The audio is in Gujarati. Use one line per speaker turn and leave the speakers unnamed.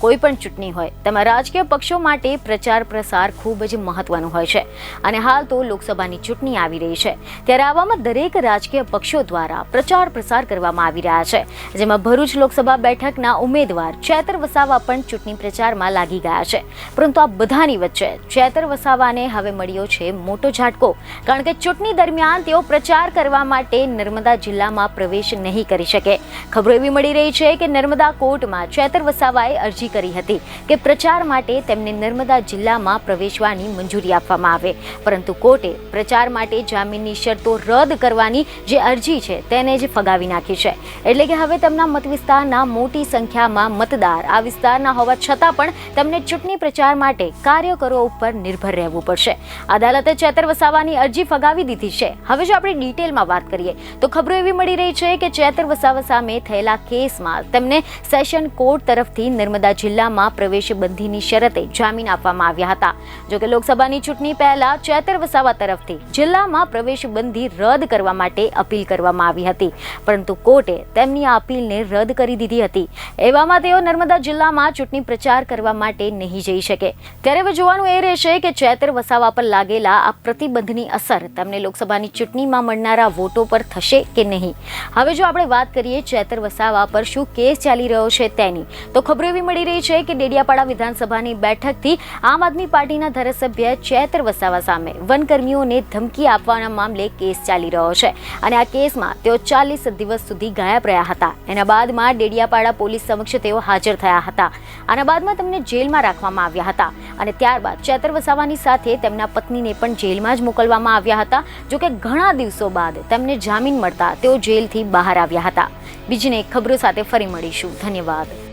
કોઈ પણ ચૂંટણી હોય, તેમાં રાજકીય પક્ષો માટે પ્રચાર પ્રસાર ખૂબ જ મહત્વનું હોય છે. અને હાલ તો લોકસભાની ચૂંટણી આવી રહી છે. ત્યારે આવામાં દરેક રાજકીય પક્ષો દ્વારા પ્રચાર પ્રસાર કરવામાં આવી રહ્યા છે. જેમાં ભરૂચ લોકસભા બેઠકના ઉમેદવાર ચેતર વસાવા પણ ચૂંટણી પ્રચારમાં લાગી ગયા છે. પરંતુ આ બધાની વચ્ચે ચેતર વસાવાને હવે મળ્યો છે મોટો ઝાટકો. કારણ કે ચૂંટણી દરમિયાન તેઓ પ્રચાર કરવા માટે નર્મદા જિલ્લામાં પ્રવેશ નહીં કરી શકે. ખબરો એવી મળી રહી છે કે નર્મદા કોર્ટમાં ચેતર વસાવાએ અરજી કરી હતી કે પ્રચાર માટે તેમને નર્મદા જિલ્લામાં પ્રવેશવાની મંજૂરી આપવામાં આવે. પરંતુ કોર્ટે પ્રચાર માટે જામીનની શરતો રદ કરવાની જે અરજી છે તેને જ ફગાવી નાખી છે. એટલે કે હવે તેમના મતવિસ્તારના મોટી સંખ્યામાં મતદાર આ વિસ્તારના હોવા છતાં પણ તેમને ચૂંટણી પ્રચાર માટે કાર્યકરો ઉપર નિર્ભર રહેવું પડશે. અદાલતે ચેતર વસાવાની અરજી ફગાવી દીધી છે. હવે જો આપણે ડિટેલમાં વાત કરીએ, તો ખબરો એવી મળી રહી છે કે ચેતર વસાવા સામે થયેલા કેસમાં તેમને સેશન કોર્ટ તરફથી નર્મદા જિલ્લામાં પ્રવેશ બંધીની શરતે જામીન આપવામાં આવ્યા હતા. જોકે લોકસભાની ચૂંટણી પહેલા ચેતર વસાવા તરફથી જિલ્લામાં પ્રવેશ બંધી રદ કરવા માટે અપીલ કરવામાં આવી હતી. પરંતુ કોર્ટે તેમની આ અપીલને રદ કરી દીધી હતી. એવામાં તેઓ નર્મદા જિલ્લામાં ચૂંટણી પ્રચાર કરવા માટે નહીં જઈ શકે. ત્યારે હવે જોવાનું એ રહેશે કે ચેતર વસાવા પર લાગેલા આ પ્રતિબંધની અસર તેમને લોકસભાની ચૂંટણીમાં મળનારા વોટો પર થશે કે નહીં? હવે જો આપણે વાત કરીએ ચેતર વસાવા પર શું કેસ ચાલી રહ્યો છે તેની, તો ખબરો એવી મળી રહી છે કે ડેડિયાપાડા વિધાનસભાની બેઠકથી આમ આદમી પાર્ટીના ધારાસભ્ય ચેતર વસાવા સામે વનકર્મીઓને ધમકી આપવાના મામલે કેસ ચાલી રહ્યો છે. અને આ કેસમાં તેઓ ચાલીસ દિવસ સુધી ગાયબ રહ્યા હતા. એના બાદમાં ડેડિયાપાડા પોલીસ સમક્ષ તેઓ હાજર થયા હતા. આના બાદમાં તેમને જેલમાં રાખવામાં આવ્યા હતા. અને ત્યારબાદ ચેતર વસાવાની સાથે તેમના પત્નીને પણ જેલમાં જ મોકલવામાં આવ્યા હતા. જોકે ઘણા દિવસો બાદ તેમને જામીન મળતા તેઓ જેલથી બહાર આવ્યા હતા. બીજીને ખબરો સાથે ફરી મળીશું. ધન્યવાદ.